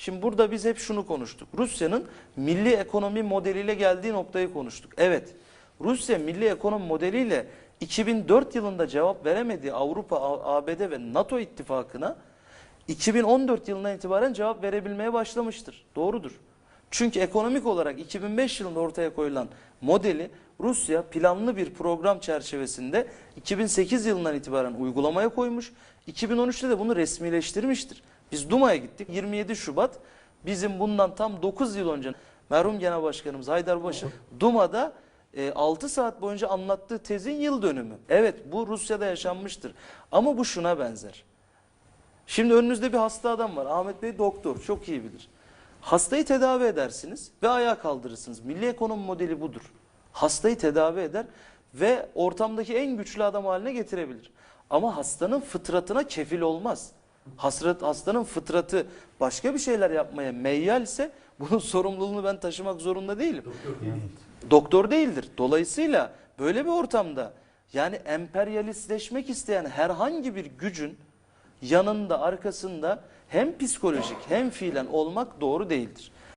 Şimdi burada biz hep şunu konuştuk. Rusya'nın milli ekonomi modeliyle geldiği noktayı konuştuk. Evet, Rusya milli ekonomi modeliyle 2004 yılında cevap veremediği Avrupa, ABD ve NATO ittifakına 2014 yılından itibaren cevap verebilmeye başlamıştır. Doğrudur. Çünkü ekonomik olarak 2005 yılında ortaya koyulan modeli Rusya planlı bir program çerçevesinde 2008 yılından itibaren uygulamaya koymuş. 2013'te de bunu resmileştirmiştir. Biz Duma'ya gittik. 27 Şubat bizim bundan tam 9 yıl önce merhum Genel Başkanımız Haydarbaşı Duma'da 6 saat boyunca anlattığı tezin yıl dönümü. Evet bu Rusya'da yaşanmıştır. Ama bu şuna benzer. Şimdi önünüzde bir hasta adam var. Ahmet Bey doktor çok iyi bilir. Hastayı tedavi edersiniz ve ayağa kaldırırsınız. Milli ekonomi modeli budur. Hastayı tedavi eder ve ortamdaki en güçlü adam haline getirebilir. Ama hastanın fıtratına kefil olmaz. Hasret, hastanın fıtratı başka bir şeyler yapmaya meyyalse bunun sorumluluğunu ben taşımak zorunda değilim. Doktor değildir. Dolayısıyla böyle bir ortamda yani emperyalistleşmek isteyen herhangi bir gücün yanında arkasında hem psikolojik hem fiilen olmak doğru değildir.